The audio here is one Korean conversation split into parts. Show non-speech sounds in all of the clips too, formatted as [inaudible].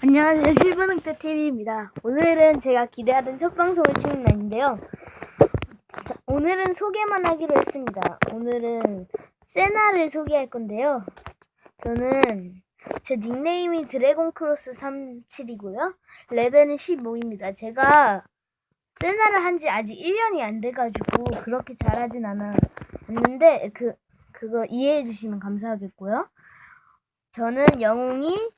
안녕하세요. 실버늑대 TV입니다. 오늘은 제가 기대하던 첫 방송을 치는 날인데요. 자, 오늘은 소개만 하기로 했습니다. 오늘은 세나를 소개할 건데요. 저는 제 닉네임이 드래곤 크로스 37이고요. 레벨은 15입니다. 제가 세나를 한 지 아직 1년이 안 돼가지고 그렇게 잘하진 않았는데 그 그거 이해해 주시면 감사하겠고요. 저는 영웅이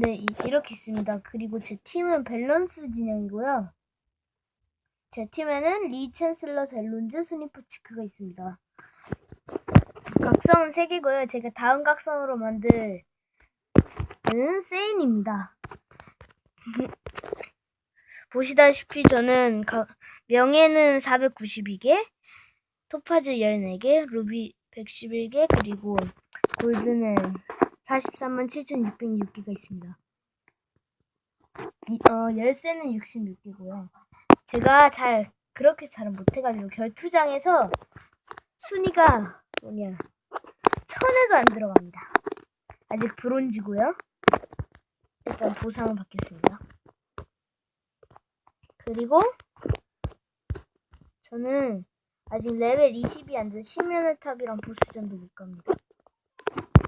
네, 이- 이렇게 있습니다. 그리고 제 팀은 밸런스 진영이고요. 제 팀에는 리 챈슬러, 델론즈, 스니퍼 치크가 있습니다. 각성은 3개고요. 제가 다음 각성으로 만든 세인입니다. [laughs] 보시다시피 저는 가- 명예는 492개, 토파즈 14개, 루비 111개, 그리고 골드는 43만 7,606개가 있습니다. 이, 어, 열쇠는 66개고요. 제가 잘 그렇게 잘은 못해가지고 결투장에서 순위가 뭐냐 천에도 안 들어갑니다. 아직 브론즈고요. 일단 보상을 받겠습니다. 그리고 저는 아직 레벨 20이 안 돼서 심연의 탑이랑 보스전도 못 갑니다.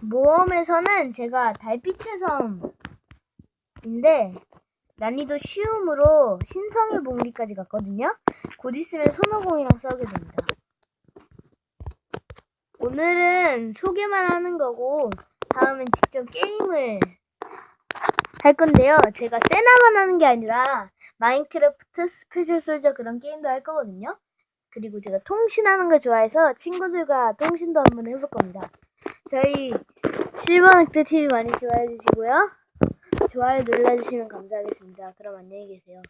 모험에서는 제가 달빛의 섬인데 난이도 쉬움으로 신성의 봉리까지 갔거든요. 곧 있으면 손오공이랑 싸우게 됩니다. 오늘은 소개만 하는 거고 다음엔 직접 게임을 할 건데요. 제가 세나만 하는 게 아니라 마인크래프트 스페셜 솔저 그런 게임도 할 거거든요. 그리고 제가 통신하는 걸 좋아해서 친구들과 통신도 한번 해볼 겁니다. 저희 실버 늑대 TV 많이 좋아해 주시고요. 좋아요 눌러주시면 감사하겠습니다. 그럼 안녕히 계세요.